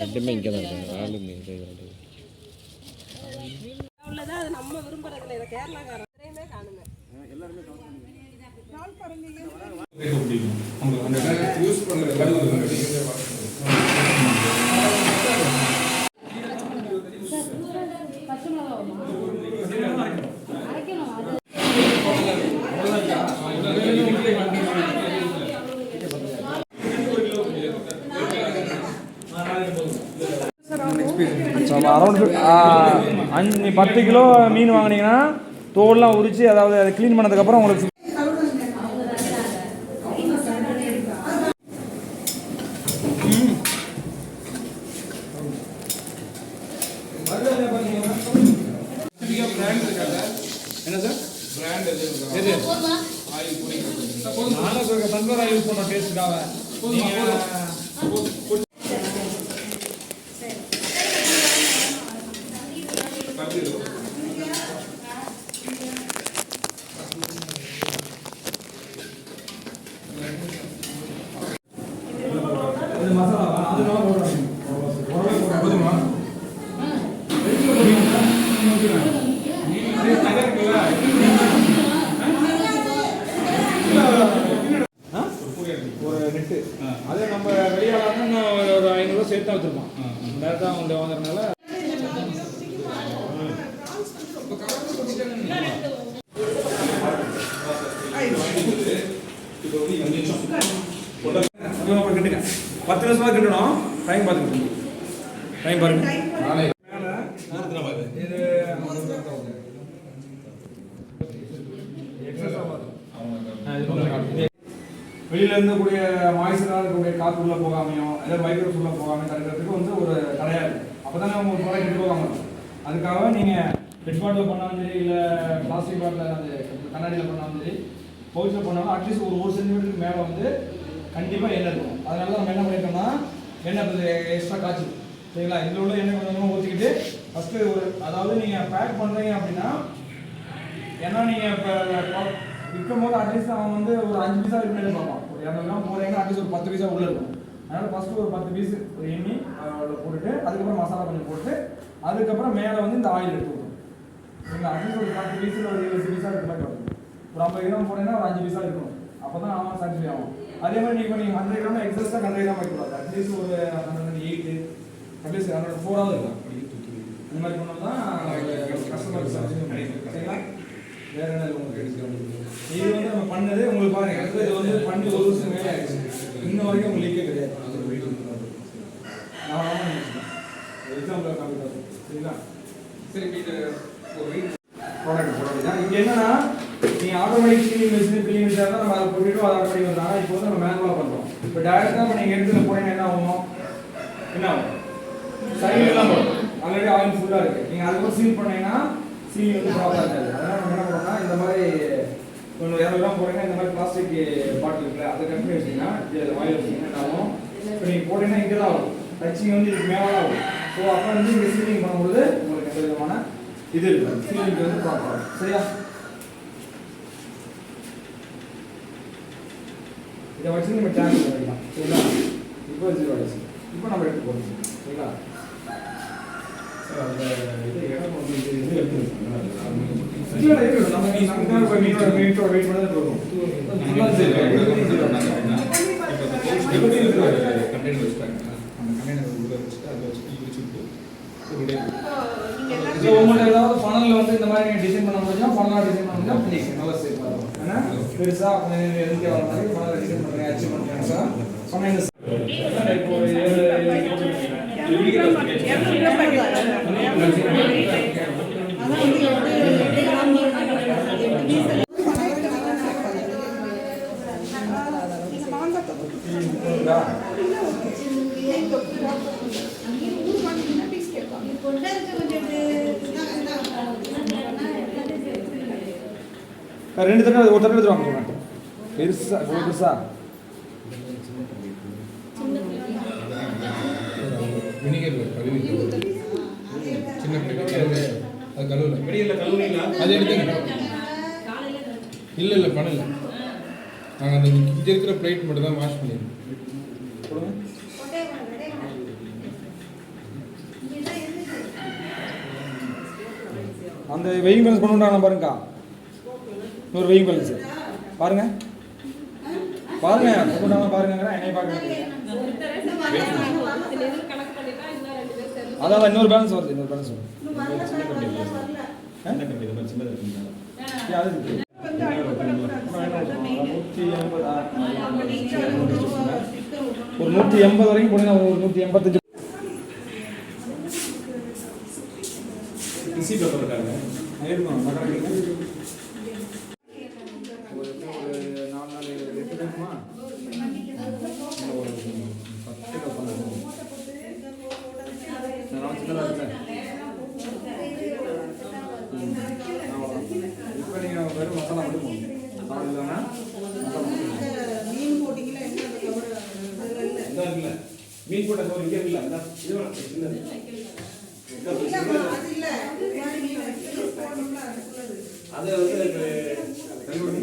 ரெண்டுமே இங்கே தான் இருக்காங்க. இங்கே உள்ளதா அது நம்ம விரும்புறதுல இதை கேரளாக்காரன் எதையுமே காணுங்க. அரௌண்ட் அஞ்சு பத்து கிலோ மீன் வாங்கினீங்கன்னா தோல்லாம் உரிச்சு அதாவது அதை க்ளீன் பண்ணதுக்கப்புறம் உங்களுக்கு என்ன சார் பிராண்ட் எது நானும் சன்ஃப்ளவர் ஆயில் யூஸ் பண்ணோம் டேஸ்ட்டுக்காக இது மசாலா அது நான் போடுறேன் உடனே போடுறேன் போதுமா ஒரு நெட்டு அதே நம்ம வெளியாளர்னா ஒரு ஐநூறுரூவா சேர்த்து தான் வச்சுருப்போம் டேரெக்டாக அவங்க வாங்குறதுனால. பத்து நிமிஷமா கிண்டணும் டைம் பார்த்துக்கிட்டு டைம் பாருங்க. வெளியில இருந்தக்கூடிய மாய்ஸ்டராக இருக்கக்கூடிய காற்று உள்ள போகாமையும் இல்லை வைரஸ் உள்ள போகாம தடுக்கிறதுக்கு வந்து ஒரு தடையாக இருக்குது அப்போ தானே உங்கள் ப்ராடக்ட் கெட்டு போகாமல் இருக்கும். அதுக்காக நீங்கள் பெட் பாட்டில் பண்ணாலும் சரி இல்லை பிளாஸ்டிக் பாட்டில் அந்த கண்ணாடியில் பண்ணாலும் சரி பவுச்சில் பண்ணாலும் அட்லீஸ்ட் ஒரு ஒரு சென்டிமீட்டருக்கு மேலே வந்து கண்டிப்பாக எண்ணெய் இருக்கும் அதனால நம்ம என்ன பண்ணிட்டோம்னா எண்ணெய் எக்ஸ்ட்ரா காய்ச்சி சரிங்களா? இதில் உள்ள எண்ணெய் கொஞ்சமாக ஊற்றிக்கிட்டு ஃபஸ்ட்டு ஒரு அதாவது நீங்கள் பேக் பண்ணுறீங்க அப்படின்னா ஏன்னா நீங்கள் இப்போ விற்கும் போது அட்லீஸ்ட் அவன் வந்து ஒரு அஞ்சு பீஸா இருக்குன்னு பார்ப்பான். ஒரு இரநூறு கிராம் போகிறீங்கன்னா அட்லீஸ்ட் ஒரு பத்து பீஸா உள்ள இருக்கும். அதனால ஃபர்ஸ்ட் ஒரு பத்து பீஸ் ஒரு எண்ணி அதில் போட்டுட்டு அதுக்கப்புறம் மசாலா கொஞ்சம் போட்டு அதுக்கப்புறம் மேலே வந்து இந்த ஆயில் எடுத்து விட்டுரும் அட்லீஸ்ட் ஒரு பத்து பீஸில் ஒரு இருபது பீஸா இருக்கிற மாதிரி வரும் ஒரு ஐம்பது கிராம் போனீங்கன்னா ஒரு அஞ்சு பீஸா இருக்கணும். அப்போ தான் அவன் சாட்டிஸ்ஃபை ஆகும் அதே மாதிரி நீங்கள் நீங்கள் ஹண்ட்ரட் கிராம் எக்ஸஸ்டாக ஹண்ட்ரட் கிராம் வைக்கக்கூடாது. அட்லீஸ்ட் ஒரு hundred eight at least hundred ஃபோராவது இருக்கும் இந்த மாதிரி பண்ணோம்னா கஸ்டமர் சரிங்களா? வேற என்ன உங்களுக்கு? இது பண்ணது உங்களுக்கு பாருங்க. இது வந்து பண்ணி ஒரு வருஷம் மேலே ஆயிடுச்சு. இன்ன வரைக்கும் உங்களுக்கு லீக்கே கிடையாது. எக்ஸாம்பிள் காமிக்கிறேன். சரிங்களா? சரி இது ஒரு ப்ராடக்ட் ப்ராடக்ட் தான் இங்கே என்னன்னா நீங்கள் ஆட்டோமேட்டிக் கிளீனிங் மிஷின் கிளீனிங் தான் நம்ம அதை போட்டுட்டு அதை ஆட்டோமேட்டிக் வந்தாங்க இப்போ வந்து நம்ம மேனுவலாக பண்ணுறோம் இப்போ டேரெக்டாக இப்போ நீங்கள் எடுத்து போனீங்கன்னா என்ன ஆகும்? என்ன ஆகும்? சைடு எல்லாம் போடும். ஆல்ரெடி ஆயில் ஃபுல்லாக இருக்குது நீங்கள் அதுக்கப்புறம் சீல் பண்ணீங்கன்னா சீல் வந்து ப்ராப்பராக இருக்காது அதனால் நம்ம என்ன பண்ணோம்னா இந்த மாதிரி கொஞ்சம் இரநூறுவா போடுறீங்கன்னா இந்த மாதிரி பிளாஸ்டிக் பாட்டில் இருக்குல்ல அதை கட் பண்ணி வச்சிங்கன்னா இதில் ஆயில் வச்சிங்கன்னா என்ன ஆகும்? இப்போ நீங்கள் போட்டீங்கன்னா இங்கே தான் ஆகும். டச்சிங் வந்து இதுக்கு மேலே ஆகும். ஸோ அப்போ வந்து இங்கே சீலிங் பண்ணும்போது உங்களுக்கு எந்த விதமான இது இல்லை. சீலிங் வந்து ப்ராப்பராக சரியா? இதை வச்சு நம்ம டேங்க் பண்ணிக்கலாம் சரிங்களா இப்போ ஜீரோ ஆயிடுச்சு. இப்போ நம்ம எடுத்து போகணும் சரிங்களா சார் அந்த இது இடம் வந்து இது இது எடுத்துருக்கோம் ஏதாவது ஃபனலில் வந்து இந்த மாதிரி டிசைன் பண்ண முடிஞ்சா ஃபனலாக டிசைன் பண்ண முடிஞ்சா நல்லா சேஃப் ஆகும் ஏன்னா பெருசாக எதுக்கு எதுக்கே வர மாதிரி ஃபனலில் டிசைன் பண்ணுறேன் அச்சீவ் பண்ணுறேன் சார் சொன்னீங்க இப்போ ரெண்டு தடவை ஒரு தடவை எடுத்துருவாங்க சொல்றேன் பெருசா இவ்வளோ பெருசா. வினிகர் சின்ன அது கழுவல வெளியில் கழுவுனீங்களா அது எடுத்துங்க. இல்லை இல்லை பண்ணல. நாங்கள் அன்றைக்கி இங்கே இருக்கிற பிளேட் மட்டும் தான் வாஷ் பண்ணிடுவோம் அந்த வெயிங் பேலன்ஸ் கொண்டு வந்தாங்க பாருங்கக்கா. இன்னொரு வெயிங் பேலன்ஸ் பாருங்க. பாருங்க. கொண்டு வந்தாங்க பாருங்க என்னை பார்க்க அதான் இன்னொரு பேலன்ஸ் வருது இன்னொரு பேலன்ஸ் வருது. ஒரு நூற்றி எண்பது வரைக்கும் போனீங்கன்னா ஒரு நூற்றி எண்பத்தஞ்சு. டிசி பேப்பர் இருக்காங்க. ஒரு நாலு ஒரு பத்து இப்போ நீங்கள் வெறும் மசாலா மட்டும் போகணும் சாதம் இல்லைன்னா மசாலா இதான் இருக்குல்ல மீன் போட்ட சோறு இங்கே இருக்குல்ல அந்த இது சின்னது அது வந்து